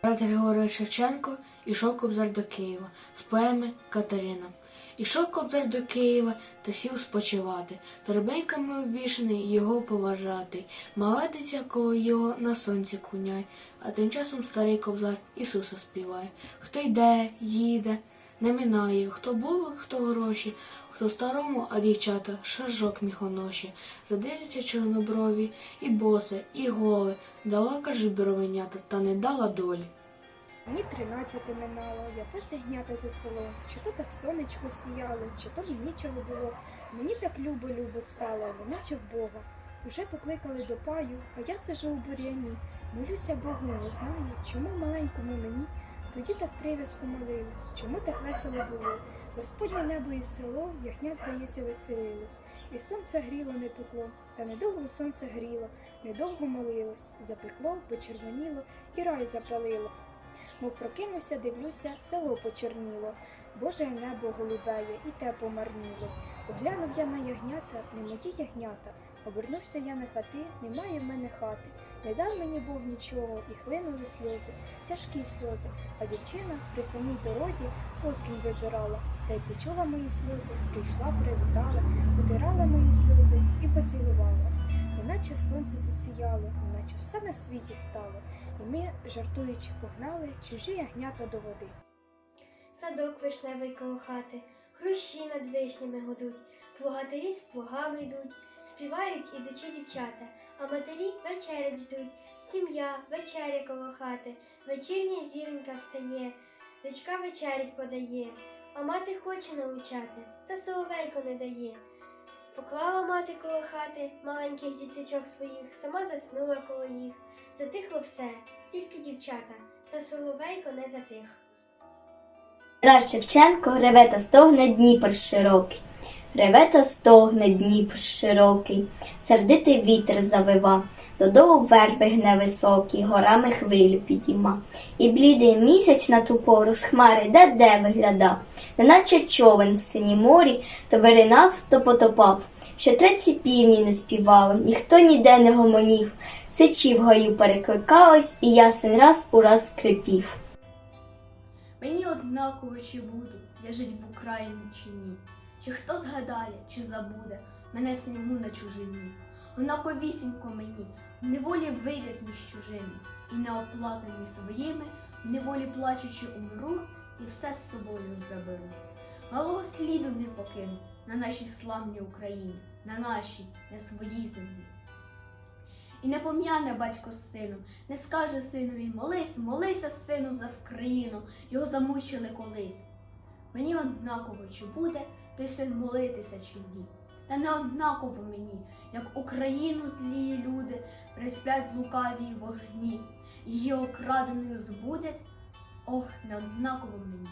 Тарас Григорович Шевченко ішов кобзар до Києва з поеми Катерина. Ішов кобзар до Києва та сів спочивати, торбинками обвішаний його поважати. Мала дитя коло його на сонці куняй, а тим часом старий кобзар Ісуса співає. Хто йде, їде, не минає, хто були, хто гроші, хто старому, а дівчата шажок міхоноші. Задивляться чорноброві, і босе, і голе, дала кажуть бровенята, та не дала долі. Мені тринадцяти минало, я пас ягнята за село. Чи то так сонечко сіяло, чи то мені чого було. Мені так любо-любо стало, неначе в Бога. Уже покликали до паю, а я сижу у бур'яні. Молюся Богу, не знаю, чому маленькому мені. Тоді так прив'язку молилось, чому так весело було. Господнє небо і село, ягня, здається, веселилось. І сонце гріло, не пекло, та недовго сонце гріло, недовго молилось, запекло, почервоніло і рай запалило. Мов прокинувся, дивлюся, село почорніло. Боже небо голубеє, і те помарніло. Поглянув я на ягнята, не мої ягнята. Обернувся я на хати, немає в мене хати. Не дав мені Бог нічого, і хлинули сльози, тяжкі сльози. А дівчина при самій дорозі оскінь вибирала, та й почула мої сльози, прийшла, привітала, утирала мої сльози і поцілувала. Неначе сонце засіяло, неначе все на світі стало. І ми, жартуючи, погнали чужі ягнята до води. Садок вишневий коло хати, хрущі над вишнями гудуть, плугатарі з плугами йдуть, співають ідучі дівчата, а матері вечерять ждуть, сім'я вечеря коло хати, вечірня зіронька встає, дочка вечерять подає, а мати хоче навчати, та соловейко не дає. Поклала мати коло хати маленьких діточок своїх, сама заснула коло їх. Затихло все, тільки дівчата, та соловейко не затих. Тарас Шевченко реве та стогне Дніпр широкий. Реве та стогне Дніпр широкий, сердитий вітер завива, додолу верби гне високі, горами хвилю підійма. І блідий місяць на ту пору з хмари де-де виглядав, неначе човен в синім морі, то виринав, то потопав. Ще треці півні не співали, ніхто ніде не гомонів, сичі в гаю перекликались, і ясен раз у раз скрипів. Мені однаково чи буду я жить в Україні чи ні. Чи хто згадає, чи забуде мене в снігу на чужині. Однаковісінько мені, в неволі виріс між чужими, і неоплакані своїми, в неволі плачучи умру, і все з собою заберу. Малого сліду не покину на нашій славній Україні, на нашій, на своїй землі. І не пом'яне батько з сином, не скаже синові молись, молися, сину, за Вкраїну, його замучили колись. Мені однаково, чи буде той син молитися чи ні. Та не однаково мені, як Україну злі люди присплять лукавій вогні, її окраденою збудять, ох, не однаково мені.